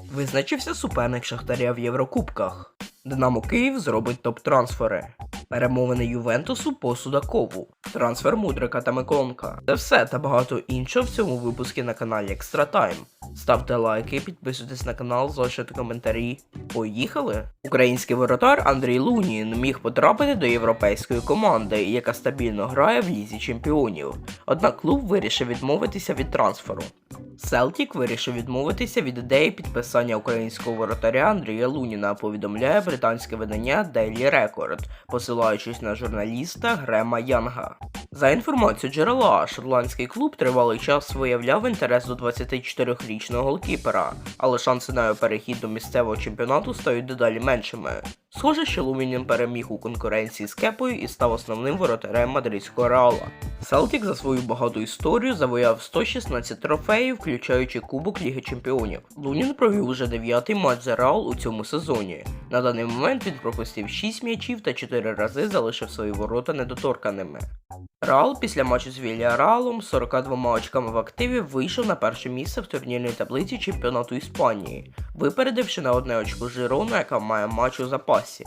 Визначився суперник Шахтаря в Єврокубках. Динамо Київ зробить топ-трансфери. Перемовини Ювентусу по Судакову. Трансфер Мудрика та Миконка. Це все та багато іншого в цьому випуску на каналі Extra Time. Ставте лайки, підписуйтесь на канал, залишайте коментарі. Поїхали! Український воротар Андрій Лунін міг потрапити до європейської команди, яка стабільно грає в лізі чемпіонів. Однак клуб вирішив відмовитися від трансферу. Селтік вирішив відмовитися від ідеї підписання українського воротаря Андрія Луніна, повідомляє британське видання Daily Record, посилаючись на журналіста Грема Янга. За інформацією джерела, шотландський клуб тривалий час виявляв інтерес до 24-річного голкіпера, але шанси на його перехід до місцевого чемпіонату стають дедалі меншими. Схоже, що Лумінін переміг у конкуренції з Кепою і став основним воротарем мадридського реала. Селтік за свою багату історію завояв 116 трофеїв, включаючи Кубок Ліги Чемпіонів. Лунін провів уже дев'ятий матч за Реал у цьому сезоні. На даний момент він пропустив 6 м'ячів та 4 рази залишив свої ворота недоторканими. Реал після матчу з Вільяреалом з 42 очками в активі вийшов на перше місце в турнірній таблиці чемпіонату Іспанії, випередивши на одне очко Жирону, яка має матч у запасі.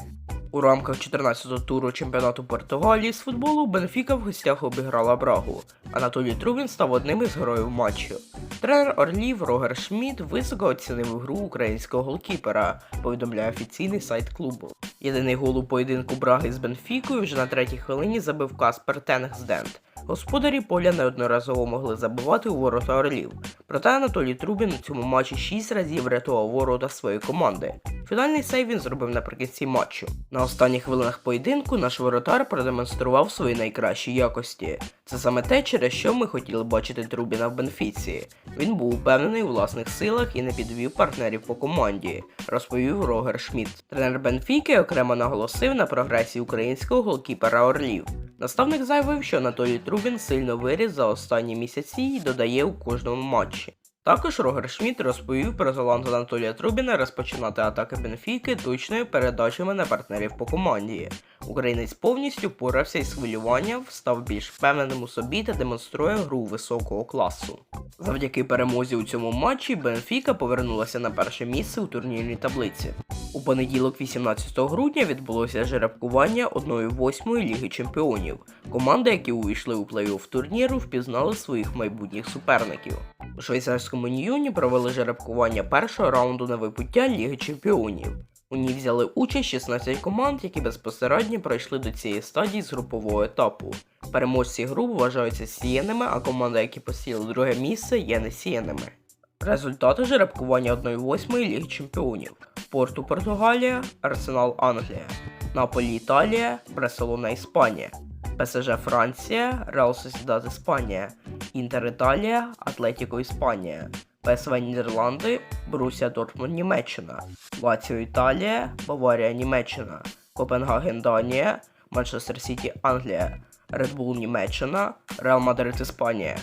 У рамках 14-го туру чемпіонату Португалії з футболу Бенфіка в гостях обіграла Брагу. Анатолій Трубін став одним із героїв матчу. Тренер Орлів Рогер Шмідт високо оцінив гру українського голкіпера, повідомляє офіційний сайт клубу. Єдиний гол у поєдинку Браги з Бенфікою вже на третій хвилині забив Каспер Тенгсдент. Господарі поля неодноразово могли забивати у ворота Орлів. Проте Анатолій Трубін у цьому матчі 6 разів врятував ворота своєї команди. Фінальний сейв він зробив наприкінці матчу. На останніх хвилинах поєдинку наш воротар продемонстрував свої найкращі якості. Це саме те, через що ми хотіли бачити Трубіна в Бенфіці. Він був упевнений у власних силах і не підвів партнерів по команді, розповів Рогер Шмідт. Тренер Бенфіки окремо наголосив на прогресії українського голкіпера Орлів. Наставник заявив, що Анатолій Трубін сильно виріс за останні місяці і додає у кожному матчі. Також Рогер Шмідт розповів про талант Анатолія Трубіна розпочинати атаки Бенфіки точною передачами на партнерів по команді. Українець повністю впорався із хвилюванням, став більш впевненим у собі та демонструє гру високого класу. Завдяки перемозі у цьому матчі Бенфіка повернулася на перше місце у турнірній таблиці. У понеділок, 18 грудня, відбулося жеребкування 1-8 Ліги Чемпіонів. Команди, які увійшли у плей-офф турніру, впізнали своїх майбутніх суперників. У швейцарському Ньюні провели жеребкування першого раунду на вибуття Ліги Чемпіонів. У ній взяли участь 16 команд, які безпосередньо пройшли до цієї стадії з групового етапу. Переможці груп вважаються сіяними, а команди, які посіли друге місце, є несіяними. Результати жеребкування 1-8 Ліги Чемпіонів: Порту Португалія, Арсенал Англія, Наполі Італія, Барселона Іспанія, ПСЖ Франція, Реал Сосідат Іспанія, Інтер Італія, Атлетіко Іспанія, ПСВ Нідерланди, Боруся Дортмунд Німеччина, Лаціо Італія, Баварія Німеччина, Копенгаген Данія, Манчестер Сіті Англія, Red Bull Німеччина, Реал Мадрид Іспанія.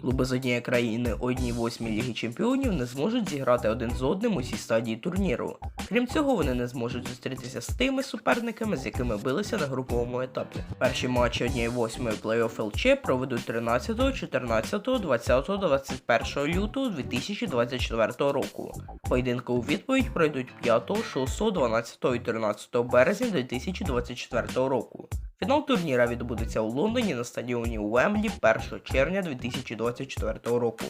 Клуби з однієї країни у 1-8 Ліги Чемпіонів не зможуть зіграти один з одним у цій стадії турніру. Крім цього, вони не зможуть зустрітися з тими суперниками, з якими билися на груповому етапі. Перші матчі 1-8 плей-офф ЛЧ проведуть 13, 14, 20, 21 лютого 2024 року. Поєдинки у відповідь пройдуть 5, 6, 12 і 13 березня 2024 року. Фінал турніра відбудеться у Лондоні на стадіоні Уемблі 1 червня 2024 року.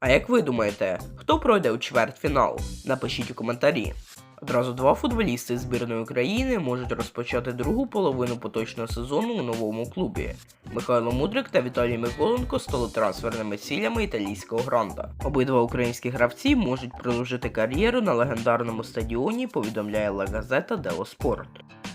А як ви думаєте, хто пройде у чвертьфінал? Напишіть у коментарі. Одразу два футболісти збірної України можуть розпочати другу половину поточного сезону у новому клубі. Михайло Мудрик та Віталій Миколенко стали трансферними цілями італійського гранта. Обидва українські гравці можуть продовжити кар'єру на легендарному стадіоні, повідомляє La Gazzetta dello Sport.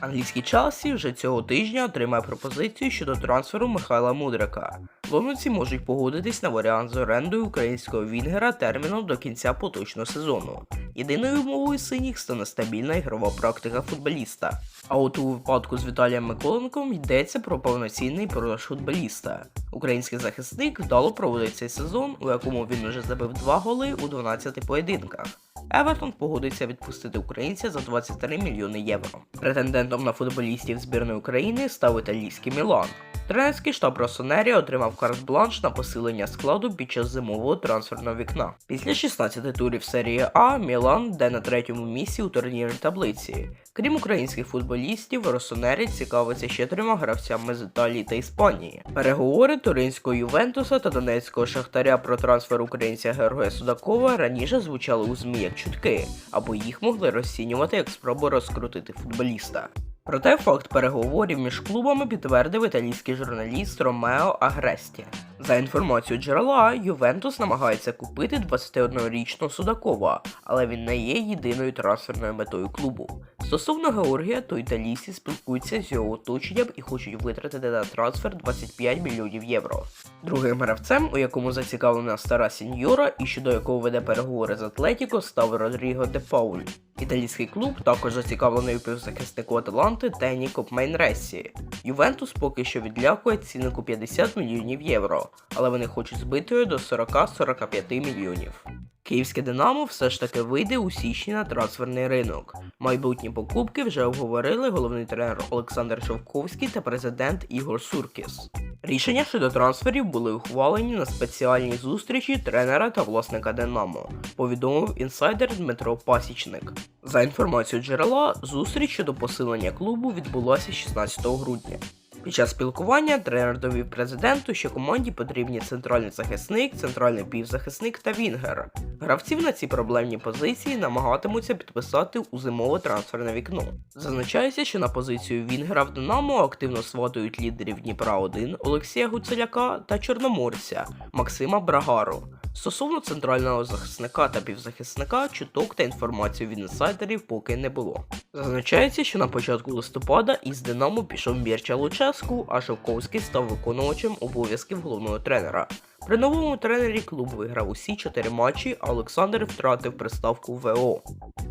Англійський Челсі вже цього тижня отримає пропозицію щодо трансферу Михайла Мудрика. Лондонці можуть погодитись на варіант з орендою українського Вінгера терміном до кінця поточного сезону. Єдиною умовою синіх стане стабільна ігрова практика футболіста. А от у випадку з Віталієм Миколенком йдеться про повноцінний продаж футболіста. Український захисник вдало проводить цей сезон, у якому він вже забив 2 голи у 12 поєдинках. Евертон погодиться відпустити українця за 23 мільйони євро. Претендентом на футболістів збірної України став італійський Мілан. Тренерський штаб Росонері отримав карт-бланш на посилення складу під час зимового трансферного вікна. Після 16 турів серії А Мілан йде на третьому місці у турнірній таблиці. Крім українських футболістів, Росонері цікавиться ще трьома гравцями з Італії та Іспанії. Переговори туринського Ювентуса та Донецького Шахтаря про трансфер українця Георгія Судакова раніше звучали у ЗМІ як чутки, або їх могли розцінювати як спробу розкрутити футболіста. Проте факт переговорів між клубами підтвердив італійський журналіст Ромео Агресті. За інформацією джерела, Ювентус намагається купити 21-річного Судакова, але він не є єдиною трансферною метою клубу. Стосовно Георгія, то італійці спілкуються з його оточенням і хочуть витратити на трансфер 25 мільйонів євро. Другим гравцем, у якому зацікавлена стара сіньора і щодо якого веде переговори з Атлетіко, став Родріго де Пауль. Італійський клуб також зацікавлений у півзахиснику Аталанти Тені Копмейнресі. Ювентус поки що відлякує ціннику 50 мільйонів євро, але вони хочуть збити його до 40-45 мільйонів. Київське Динамо все ж таки вийде у січні на трансферний ринок. Майбутні покупки вже обговорили головний тренер Олександр Шовковський та президент Ігор Суркіс. Рішення щодо трансферів були ухвалені на спеціальній зустрічі тренера та власника Динамо, повідомив інсайдер Дмитро Пасічник. За інформацією джерела, зустріч щодо посилення клубу відбулася 16 грудня. Під час спілкування тренер довів президенту, що команді потрібні центральний захисник, центральний півзахисник та вінгер. Гравців на ці проблемні позиції намагатимуться підписати у зимове трансферне вікно. Зазначається, що на позицію Вінгера в Динамо активно сватують лідерів Дніпра 1 Олексія Гуцеляка та Чорноморця Максима Брагару. Стосовно центрального захисника та півзахисника, чуток та інформації від інсайдерів поки не було. Зазначається, що на початку листопада із Динамо пішов Мірча Луческу, а Шовковський став виконувачем обов'язків головного тренера. При новому тренері клуб виграв усі чотири матчі, а Олександр втратив приставку ВО.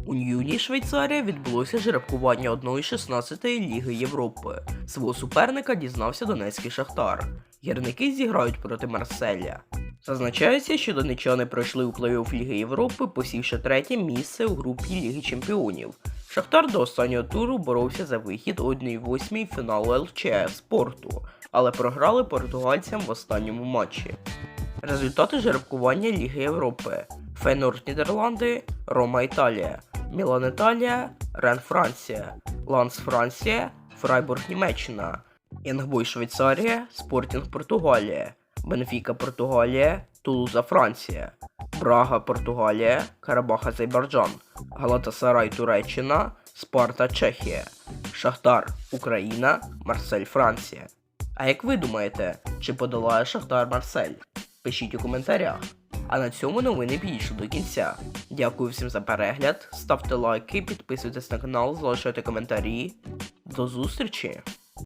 У Ньюні Швейцарія відбулося жеребкування 1-16 Ліги Європи. Свого суперника дізнався Донецький Шахтар. Гірники зіграють проти Марселя. Зазначається, що донечани пройшли у плей-офф Ліги Європи, посівши третє місце у групі Ліги Чемпіонів. Шахтар до останнього туру боровся за вихід у 1-8 фіналу ЛЧ спорту, але програли португальцям в останньому матчі. Результати жеребкування Ліги Європи: Фейнорд Нідерланди, Рома Італія, Мілан Італія, Рен Франція, Ланс Франція, Фрайбург Німеччина, Інгбой Швейцарія, Спортінг Португалія, Бенфіка Португалія, Тулуза Франція, Брага Португалія, Карабах Азербайджан, Галатасарай Туреччина, Спарта Чехія, Шахтар Україна, Марсель Франція. А як ви думаєте, чи подолає Шахтар Марсель? Пишіть у коментарях. А на цьому новини підійшли до кінця. Дякую всім за перегляд, ставте лайки, підписуйтесь на канал, залишайте коментарі. До зустрічі!